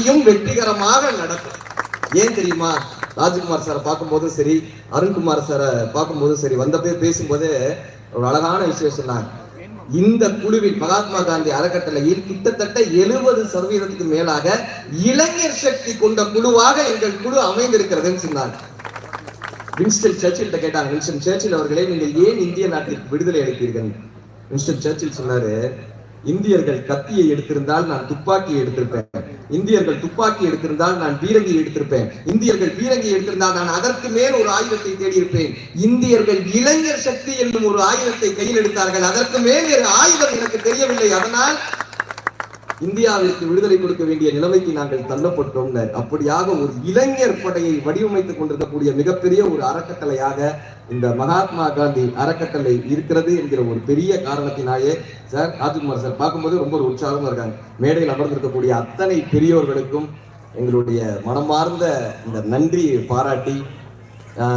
பணியும் வெற்றிகரமாக நடக்கும். ஏன் தெரியுமா? ராஜ்குமார் சாரை பார்க்கும்போதும் சரி அருண்குமார் சாரை பார்க்கும்போதும் சரி வந்த பேர் பேசும்போதே ஒரு அழகான விஷயம் சொன்னாங்க இந்த குழுவில் மகாத்மா காந்தி அறக்கட்டளையில் கிட்டத்தட்ட எழுபது சதவீதத்துக்கு மேலாக இளைஞர் சக்தி கொண்ட குழுவாக எங்கள் குழு அமைந்திருக்கிறதுன்னு சொன்னாங்க வின்ஸ்டன் சர்ச்சில் கேட்டாங்க வின்ஸ்டன் சர்ச்சில் அவர்களே நீங்கள் ஏன் இந்திய நாட்டிற்கு விடுதலை அளித்தீர்கள் வின்ஸ்டன் சர்ச்சில் சொன்னாரு இந்தியர்கள் கத்தியை எடுத்திருந்தால் நான் துப்பாக்கியை எடுத்திருப்பேன். இந்தியர்கள் துப்பாக்கி எடுத்திருந்தால் நான் பீரங்கி எடுத்திருப்பேன். இந்தியர்கள் பீரங்கி எடுத்திருந்தால் நான் அதற்கு மேல் ஒரு ஆயுதத்தை தேடி இருப்பேன் இந்தியர்கள் இளைஞர் சக்தி என்னும் ஒரு ஆயுதத்தை கையில் எடுத்தார்கள். அதற்கு மேல் வேறு ஆயுதம் எனக்கு தெரியவில்லை. அதனால் இந்தியாவிற்கு விடுதலை கொடுக்க வேண்டிய நிலைமைக்கு நாங்கள் தள்ளப்பட்டோம் அப்படியாக ஒரு இளைஞர் படையை வடிவமைத்துக் கொண்டிருக்கக்கூடிய மிகப்பெரிய ஒரு அறக்கட்டளையாக இந்த மகாத்மா காந்தி அறக்கட்டளை இருக்கிறது என்கிற ஒரு பெரிய காரணத்தினாயே சார் ராஜ்குமார் சார் பார்க்கும்போது ரொம்ப ஒரு உற்சாகமா இருக்காங்க. மேடையில் அமர்ந்திருக்கக்கூடிய அத்தனை பெரியோர்களுக்கும் எங்களுடைய மனமார்ந்த இந்த நன்றியை பாராட்டி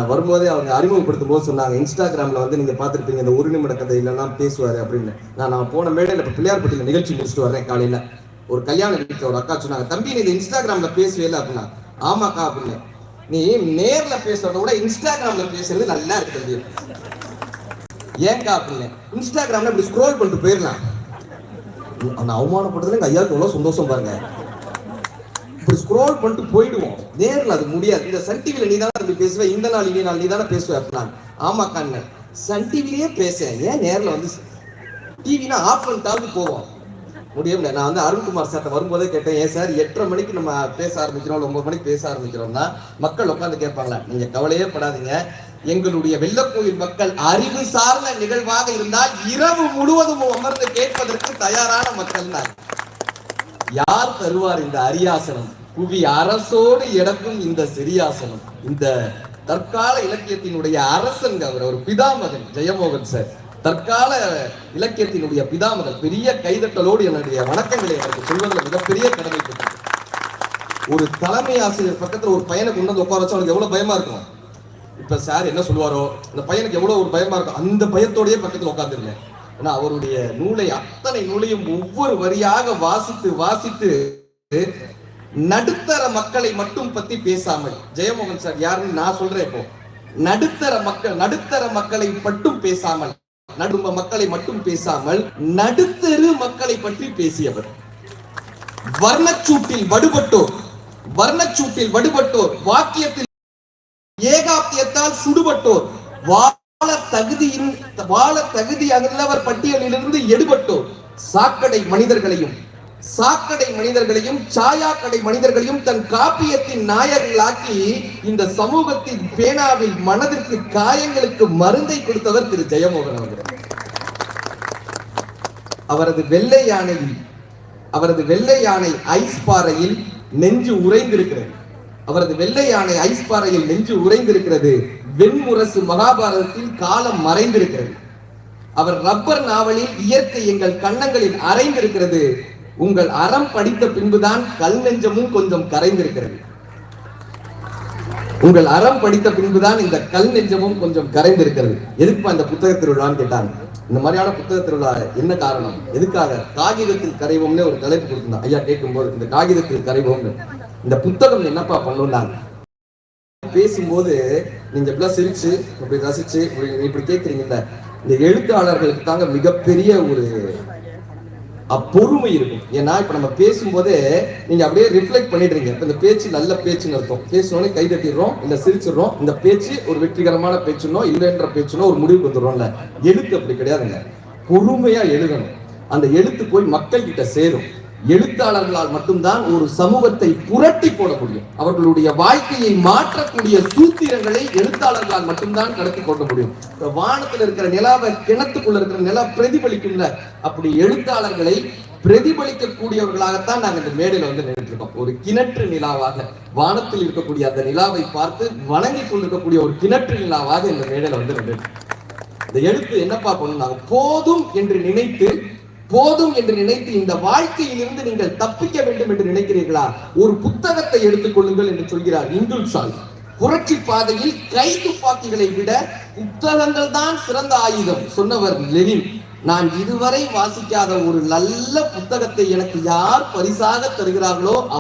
வரும்போதே அவங்க அறிமுகப்படுத்தும் போது சொன்னாங்க இன்ஸ்டாகிராமில் வந்து நீங்கள் பார்த்துருப்பீங்க இந்த ஒரு நிமிட கதையிலலாம் பேசுவார் அப்படின்னு. நான் நான் போன மேடையில் இப்போ பிள்ளையார்பட்டியில் நிகழ்ச்சி முடிச்சுட்டு வரேன் காலையில். ஒரு கல்யாண வீட்டில் ஒரு அக்கா சொன்னாங்க தம்பி நீ இந்த இன்ஸ்டாகிராமில் பேசுவே இல்லை அப்படின்னா ஆமாக்கா அப்படின்னு. நீ நேரில் பேசுறத விட இன்ஸ்டாகிராமில் பேசுறது நல்லா இருக்கு தம்பி. ஏன்க்கா அப்படின்னு. இன்ஸ்டாகிராமில் இப்படி ஸ்க்ரோல் பண்ணிட்டு போயிடலாம் அந்த அவமானப்படுறதுல எங்கள் ஐயாவுக்கு எவ்வளோ சந்தோஷம் பாருங்க. இப்படி ஸ்க்ரோல் பண்ணிட்டு போயிடுவோம். நேரில் அது முடியாது. இந்த சன் டிவியில் நீ தானே அப்படி பேசுவேன் இந்த நாள் இனி நாள் நீ தானே பேசுவேன் அப்படின்னா ஆமா கண்ணன் சன் டிவிலேயே பேசுவேன் ஏன் நேரில் வந்து டிவினா ஆஃப் பண்ணிட்டாவது போவோம். முடியல நான் வந்து அருண்குமார் சார்ட்ட வரும்போதே கேட்டேன் ஏன் சார் எட்டரை மணிக்கு நம்ம பேச ஆரம்பிக்கிறோம் இல்லை ஒன்பது மணிக்கு பேச ஆரம்பிக்கிறோம்னா? மக்கள் உட்காந்து கேட்பாங்களா நீங்கள் கவலையே படாதீங்க. எங்களுடைய வெள்ளக்கோயில் மக்கள் அறிவு சார்ந்த நிகழ்வாக இருந்தால் இரவு முழுவதும் அமர்ந்து கேட்பதற்கு தயாரான மக்கள் தான் யார் தருவார் இந்த அரியாசனம்? புவி அரசோடு இடக்கும் இந்த சிறியாசனம் இந்த தற்கால இலக்கியத்தினுடைய அரசன் அவர் ஒரு பிதாமகன் ஜெயமோகன் சார். தற்கால இலக்கியத்தினுடைய பிதாமகன் பெரிய கைதட்டலோடு என்னுடைய வணக்கங்களை எனக்கு சொல்வதில் மிகப்பெரிய கடமைப்பட்டது ஒரு தலைமை ஆசிரியர் பக்கத்துல ஒரு பையனை கொண்டு வந்து உட்கார வச்சா அவனுக்கு எவ்வளவு பயமா இருக்கும்? இப்ப சார் என்ன சொல்லுவாரோ? அந்த பையனுக்கு எவ்வளவு ஒரு பயமா இருக்கும்? அந்த பயத்தோடயே பக்கத்துல உட்காந்துருந்தேன் ஏன்னா அவருடைய நூலை அத்தனை நூலையும் ஒவ்வொரு வரியாக வாசித்து வாசித்து நடுத்தர மக்களை மட்டும் பத்தி பேசாமல் ஜெயமோகன் சார் யாருன்னு நான் சொல்றேன் இப்போ. நடுத்தர மக்கள் நடுத்தர மக்களை மட்டும் பேசாமல் நடும்ப மக்களை மட்டும் பேசாமல் நடுத்தரு மக்களை பற்றி பேசியவர். வர்ணச்சூட்டில் வடுபட்டோர் வர்ணச்சூட்டில் வடுபட்டோர் வாக்கியத்தில் ஏகாப்தியத்தால் சுடுபட்டோர் வா தகுதியின் வாழ தகுதி அகலவர் பட்டியலிலிருந்து எடுபட்டோர். சாக்கடை மனிதர்களையும் சாக்கடை மனிதர்களையும் சாயா கடை மனிதர்களையும் தன் காப்பியத்தின் நாயகர்களாக்கி இந்த சமூகத்தின் பேனாவில் மனதிற்கு காயங்களுக்கு மருந்தை கொடுத்தவர் திரு ஜெயமோகன் அவர்கள். அவரது வெள்ளை யானையில் அவரது வெள்ளை யானை ஐஸ் பாறையில் நெஞ்சு உறைந்திருக்கிறது. அவரது வெள்ளை யானை ஐஸ் பாறையில் நெஞ்சு உறைந்திருக்கிறது. வெண்முரசு மகாபாரதத்தில் காலம் மறைந்திருக்கிறது. அவர் ரப்பர் நாவலில் இயற்கை எங்கள் கன்னங்களில் அரைந்திருக்கிறது. உங்கள் அறம் படித்த பின்புதான் கல் நெஞ்சமும் கொஞ்சம் கரைந்திருக்கிறது. உங்கள் அறம் படித்த பின்புதான் இந்த கல் நெஞ்சமும் கொஞ்சம் கரைந்திருக்கிறது. எதுக்கு அந்த புத்தக திருவிழான்னு கேட்டாங்க இந்த மாதிரியான புத்தக திருவிழா என்ன காரணம்? எதுக்காக? காகிதத்தில் கரைவோம்னு ஒரு தலைப்பு கொடுத்திருந்தான். ஐயா கேட்கும்போது இந்த காகிதத்தில் கரைவோம்னு. இந்த புத்தகம் என்னப்பா பண்ணுனாங்க? பேசும்போது நீங்க இப்படிலாம் சிரிச்சு இப்படி ரசிச்சு இப்படி- இப்படி கேட்குறீங்கல்ல இந்த எழுத்தாளர்களுக்கு தாங்க மிகப்பெரிய ஒரு அப்பொறுமை இருக்கும். ஏன்னா இப்ப நம்ம பேசும்போதே நீங்க அப்படியே ரிஃப்ளெக்ட் பண்ணிடுறீங்க. இப்ப இந்த பேச்சு நல்ல பேச்சுன்னு அர்த்தம். பேசணும்னே கை தட்டிடுறோம் இல்ல சிரிச்சிடுறோம். இந்த பேச்சு ஒரு வெற்றிகரமான பேச்சுனோ இல்லைன்ற பேச்சுனோ ஒரு முடிவுக்கு வந்துடுறோம்ல. எழுத்து அப்படி கிடையாதுங்க. பொறுமையா எழுதணும். அந்த எழுத்து போய் மக்கள் கிட்ட சேரும். எழுத்தாளர்களால் மட்டும்தான் ஒரு சமூகத்தை புரட்டி போட முடியும். அவர்களுடைய வாழ்க்கையை மாற்றக்கூடிய சூத்திரங்களை எழுத்தாளர்களால் மட்டும்தான் கடத்தி கொள்ள முடியும். வானத்தில் இருக்கிற நிலாவை கிணத்துக்குள்ள இருக்கிற நிலா பிரதிபலிக்கும்ல அப்படி எழுத்தாளர்களை பிரதிபலிக்கக்கூடியவர்களாகத்தான் நாங்கள் இந்த மேடையில் வந்து நின்றுருக்கோம் ஒரு கிணற்று நிலாவாக வானத்தில் இருக்கக்கூடிய அந்த நிலாவை பார்த்து வணங்கி கொண்டிருக்கக்கூடிய ஒரு கிணற்று நிலாவாக இந்த மேடையில் வந்து நின்றுட்டு இந்த எழுத்து என்னப்பா நாங்கள் போதும் என்று நினைத்து போதும் என்று நினைத்து இந்த வாழ்க்கையிலிருந்து நீங்கள் தப்பிக்க வேண்டும் என்று நினைக்கிறீர்களா? ஒரு புத்தகத்தை எடுத்துக்கொள்ளுங்கள் என்று சொல்கிறார் இந்துல் சால் புரட்சி பாதையில் கை துப்பாக்கிகளை விட புத்தகங்கள் தான் சிறந்த ஆயுதம் சொன்னவர் லெனின். நான் இதுவரை வாசிக்காத ஒரு நல்ல புத்தகத்தை எனக்கு யார் பரிசாக தருகிறார்களோ